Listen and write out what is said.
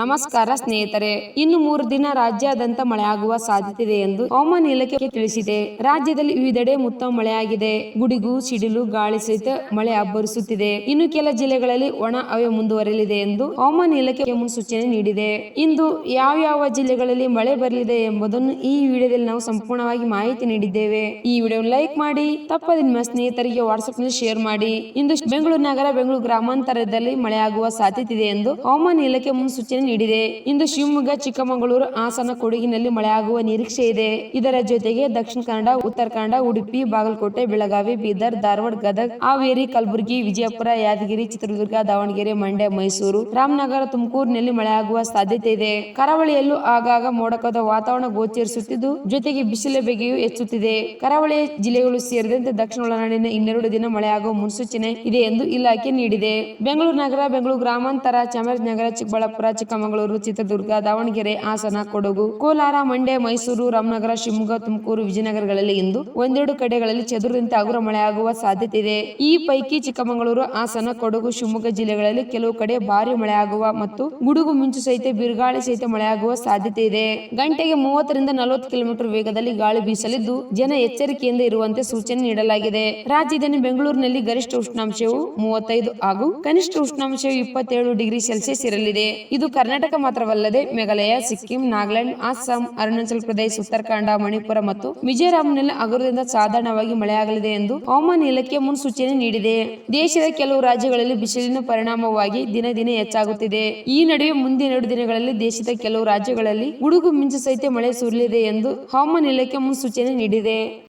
ನಮಸ್ಕಾರ ಸ್ನೇಹಿತರೆ, ಇನ್ನು ಮೂರು ದಿನ ರಾಜ್ಯಾದ್ಯಂತ ಮಳೆಯಾಗುವ ಸಾಧ್ಯತೆ ಇದೆ ಎಂದು ಹವಾಮಾನ ಇಲಾಖೆ ತಿಳಿಸಿದೆ. ರಾಜ್ಯದಲ್ಲಿ ವಿವಿಧೆಡೆ ಮುತ್ತ ಮಳೆಯಾಗಿದೆ. ಗುಡುಗು, ಸಿಡಿಲು, ಗಾಳಿ ಸಹಿತ ಮಳೆ ಅಬ್ಬರಿಸುತ್ತಿದೆ. ಇನ್ನು ಕೆಲ ಜಿಲ್ಲೆಗಳಲ್ಲಿ ಒಣ ಹವೆ ಮುಂದುವರೆಯಲಿದೆ ಎಂದು ಹವಾಮಾನ ಇಲಾಖೆ ಮುನ್ಸೂಚನೆ ನೀಡಿದೆ. ಇಂದು ಯಾವ ಯಾವ ಜಿಲ್ಲೆಗಳಲ್ಲಿ ಮಳೆ ಬರಲಿದೆ ಎಂಬುದನ್ನು ಈ ವಿಡಿಯೋದಲ್ಲಿ ನಾವು ಸಂಪೂರ್ಣವಾಗಿ ಮಾಹಿತಿ ನೀಡಿದ್ದೇವೆ. ಈ ವಿಡಿಯೋ ಲೈಕ್ ಮಾಡಿ, ತಪ್ಪದೆ ನಿಮ್ಮ ಸ್ನೇಹಿತರಿಗೆ ವಾಟ್ಸ್ಆಪ್ನಲ್ಲಿ ಶೇರ್ ಮಾಡಿ. ಇಂದು ಬೆಂಗಳೂರು ನಗರ, ಬೆಂಗಳೂರು ಗ್ರಾಮಾಂತರದಲ್ಲಿ ಮಳೆಯಾಗುವ ಸಾಧ್ಯತೆ ಇದೆ ಎಂದು ಹವಾಮಾನ ಇಲಾಖೆ ಮುನ್ಸೂಚನೆ ನೀಡಿದೆ. ಇಂದು ಶಿವಮೊಗ್ಗ, ಚಿಕ್ಕಮಗಳೂರು ಹಾಸನ, ಕೊಡಗಿನಲ್ಲಿ ಮಳೆಯಾಗುವ ನಿರೀಕ್ಷೆ ಇದೆ ಇದರ ಜೊತೆಗೆ ದಕ್ಷಿಣ ಕನ್ನಡ, ಉತ್ತರ ಕನ್ನಡ, ಉಡುಪಿ, ಬಾಗಲಕೋಟೆ, ಬೆಳಗಾವಿ, ಬೀದರ್, ಧಾರವಾಡ, ಗದಗ, ಹಾವೇರಿ, ಕಲಬುರಗಿ, ವಿಜಯಪುರ, ಯಾದಗಿರಿ, ಚಿತ್ರದುರ್ಗ, ದಾವಣಗೆರೆ, ಮಂಡ್ಯ, ಮೈಸೂರು, ರಾಮನಗರ, ತುಮಕೂರಿನಲ್ಲಿ ಮಳೆಯಾಗುವ ಸಾಧ್ಯತೆ ಇದೆ ಕರಾವಳಿಯಲ್ಲೂ ಆಗಾಗ ಮೋಡಕದ ವಾತಾವರಣ ಗೋಚರಿಸುತ್ತಿದ್ದು, ಜೊತೆಗೆ ಬಿಸಿಲ ಬೆಗೆಯೂ ಹೆಚ್ಚುತ್ತಿದೆ. ಕರಾವಳಿ ಜಿಲ್ಲೆಗಳು ಸೇರಿದಂತೆ ದಕ್ಷಿಣ ಒಳನಾಡಿನ ಇನ್ನೆರಡು ದಿನ ಮಳೆಯಾಗುವ ಮುನ್ಸೂಚನೆ ಇದೆ ಎಂದು ಇಲಾಖೆ ನೀಡಿದೆ. ಬೆಂಗಳೂರು ನಗರ, ಬೆಂಗಳೂರು ಗ್ರಾಮಾಂತರ, ಚಾಮರಾಜನಗರ, ಚಿಕ್ಕಬಳ್ಳಾಪುರ ಚಿಕ್ಕಮಗಳೂರು, ಚಿತ್ರದುರ್ಗ, ದಾವಣಗೆರೆ ಹಾಸನ, ಕೊಡಗು, ಕೋಲಾರ, ಮಂಡ್ಯ, ಮೈಸೂರು, ರಾಮನಗರ, ಶಿವಮೊಗ್ಗ, ತುಮಕೂರು, ವಿಜಯನಗರಗಳಲ್ಲಿ ಇಂದು ಒಂದೆರಡು ಕಡೆಗಳಲ್ಲಿ ಚದುರಿದಂತೆ ಹಗುರ ಮಳೆಯಾಗುವ ಸಾಧ್ಯತೆ ಇದೆ. ಈ ಪೈಕಿ ಚಿಕ್ಕಮಗಳೂರು, ಹಾಸನ, ಕೊಡಗು, ಶಿವಮೊಗ್ಗ ಜಿಲ್ಲೆಗಳಲ್ಲಿ ಕೆಲವು ಕಡೆ ಭಾರಿ ಮಳೆಯಾಗುವ ಮತ್ತು ಗುಡುಗು ಮುಂಚು ಸಹಿತ ಬಿರುಗಾಳಿ ಸಹಿತ ಮಳೆಯಾಗುವ ಸಾಧ್ಯತೆ ಇದೆ. ಗಂಟೆಗೆ ಮೂವತ್ತರಿಂದ ನಲವತ್ತು ಕಿಲೋಮೀಟರ್ ವೇಗದಲ್ಲಿ ಗಾಳಿ ಬೀಸಲಿದ್ದು ಜನ ಎಚ್ಚರಿಕೆಯಿಂದ ಇರುವಂತೆ ಸೂಚನೆ ನೀಡಲಾಗಿದೆ. ರಾಜ್ಯದಲ್ಲಿ ಬೆಂಗಳೂರಿನಲ್ಲಿ ಗರಿಷ್ಠ ಉಷ್ಣಾಂಶವು ಮೂವತ್ತೈದು ಹಾಗೂ ಕನಿಷ್ಠ ಉಷ್ಣಾಂಶವು ಇಪ್ಪತ್ತೇಳು ಡಿಗ್ರಿ ಸೆಲ್ಸಿಯಸ್ ಇರಲಿದೆ. ಇದು ಕರ್ನಾಟಕ ಮಾತ್ರವಲ್ಲದೆ ಮೇಘಾಲಯ, ಸಿಕ್ಕಿಂ, ನಾಗಾಲ್ಯಾಂಡ್, ಅಸ್ಸಾಂ, ಅರುಣಾಚಲ ಪ್ರದೇಶ, ಉತ್ತರಾಖಂಡ, ಮಣಿಪುರ ಮತ್ತು ಮಿಜೋರಾಂನಲ್ಲಿ ಹಗುರದಿಂದ ಸಾಧಾರಣವಾಗಿ ಮಳೆಯಾಗಲಿದೆ ಎಂದು ಹವಾಮಾನ ಇಲಾಖೆ ಮುನ್ಸೂಚನೆ ನೀಡಿದೆ. ದೇಶದ ಕೆಲವು ರಾಜ್ಯಗಳಲ್ಲಿ ಬಿಸಿಲಿನ ಪರಿಣಾಮವಾಗಿ ದಿನ ದಿನೇ ಹೆಚ್ಚಾಗುತ್ತಿದೆ. ಈ ನಡುವೆ ಮುಂದಿನ ಎರಡು ದಿನಗಳಲ್ಲಿ ದೇಶದ ಕೆಲವು ರಾಜ್ಯಗಳಲ್ಲಿ ಗುಡುಗು ಮಿಂಚು ಸಹಿತ ಮಳೆ ಸುರಿಯಲಿದೆ ಎಂದು ಹವಾಮಾನ ಇಲಾಖೆ ಮುನ್ಸೂಚನೆ ನೀಡಿದೆ.